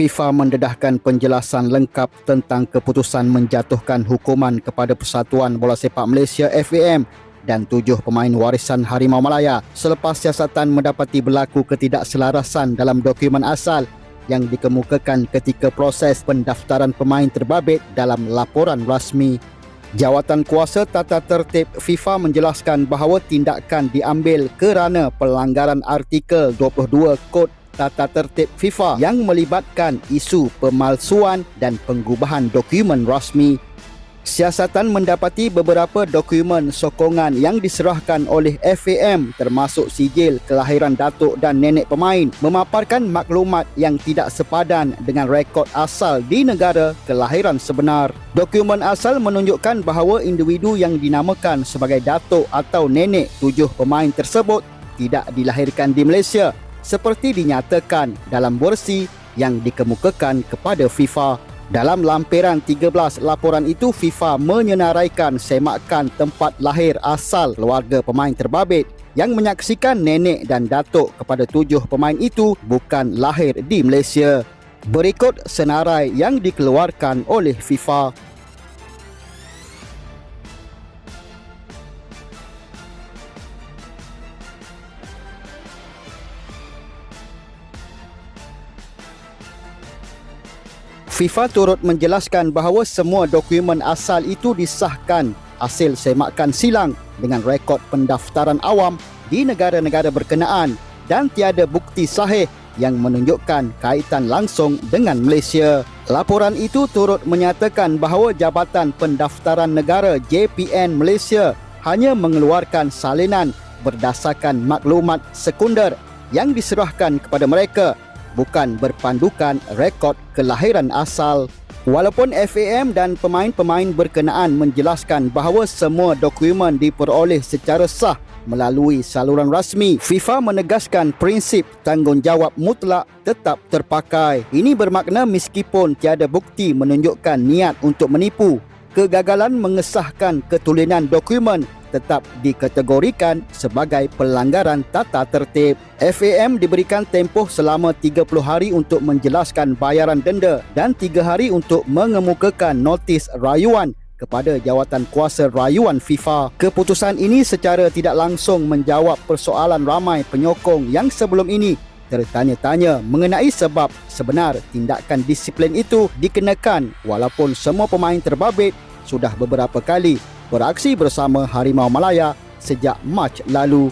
FIFA mendedahkan penjelasan lengkap tentang keputusan menjatuhkan hukuman kepada Persatuan Bola Sepak Malaysia FAM dan tujuh pemain warisan Harimau Malaya selepas siasatan mendapati berlaku ketidakselarasan dalam dokumen asal yang dikemukakan ketika proses pendaftaran pemain terbabit dalam laporan rasmi. Jawatan kuasa tata tertib FIFA menjelaskan bahawa tindakan diambil kerana pelanggaran artikel 22 Kod tata tertib FIFA yang melibatkan isu pemalsuan dan pengubahan dokumen rasmi. Siasatan mendapati beberapa dokumen sokongan yang diserahkan oleh FAM termasuk sijil kelahiran datuk dan nenek pemain memaparkan maklumat yang tidak sepadan dengan rekod asal di negara kelahiran sebenar. Dokumen asal menunjukkan bahawa individu yang dinamakan sebagai datuk atau nenek tujuh pemain tersebut tidak dilahirkan di Malaysia seperti dinyatakan dalam versi yang dikemukakan kepada FIFA. Dalam lampiran 13 laporan itu, FIFA menyenaraikan semakan tempat lahir asal keluarga pemain terbabit yang menyaksikan nenek dan datuk kepada tujuh pemain itu bukan lahir di Malaysia. Berikut senarai yang dikeluarkan oleh FIFA. FIFA turut menjelaskan bahawa semua dokumen asal itu disahkan hasil semakan silang dengan rekod pendaftaran awam di negara-negara berkenaan dan tiada bukti sahih yang menunjukkan kaitan langsung dengan Malaysia. Laporan itu turut menyatakan bahawa Jabatan Pendaftaran Negara JPN Malaysia hanya mengeluarkan salinan berdasarkan maklumat sekunder yang diserahkan kepada mereka bukan berpandukan rekod kelahiran asal. Walaupun FAM dan pemain-pemain berkenaan menjelaskan bahawa semua dokumen diperoleh secara sah melalui saluran rasmi, FIFA menegaskan prinsip tanggungjawab mutlak tetap terpakai. Ini bermakna meskipun tiada bukti menunjukkan niat untuk menipu, kegagalan mengesahkan ketulinan dokumen tetap dikategorikan sebagai pelanggaran tata tertib. FAM diberikan tempoh selama 30 hari untuk menjelaskan bayaran denda dan 3 hari untuk mengemukakan notis rayuan kepada jawatan kuasa rayuan FIFA. Keputusan ini secara tidak langsung menjawab persoalan ramai penyokong yang sebelum ini tertanya-tanya mengenai sebab sebenar tindakan disiplin itu dikenakan walaupun semua pemain terbabit sudah beberapa kali beraksi bersama Harimau Malaya sejak Mac lalu.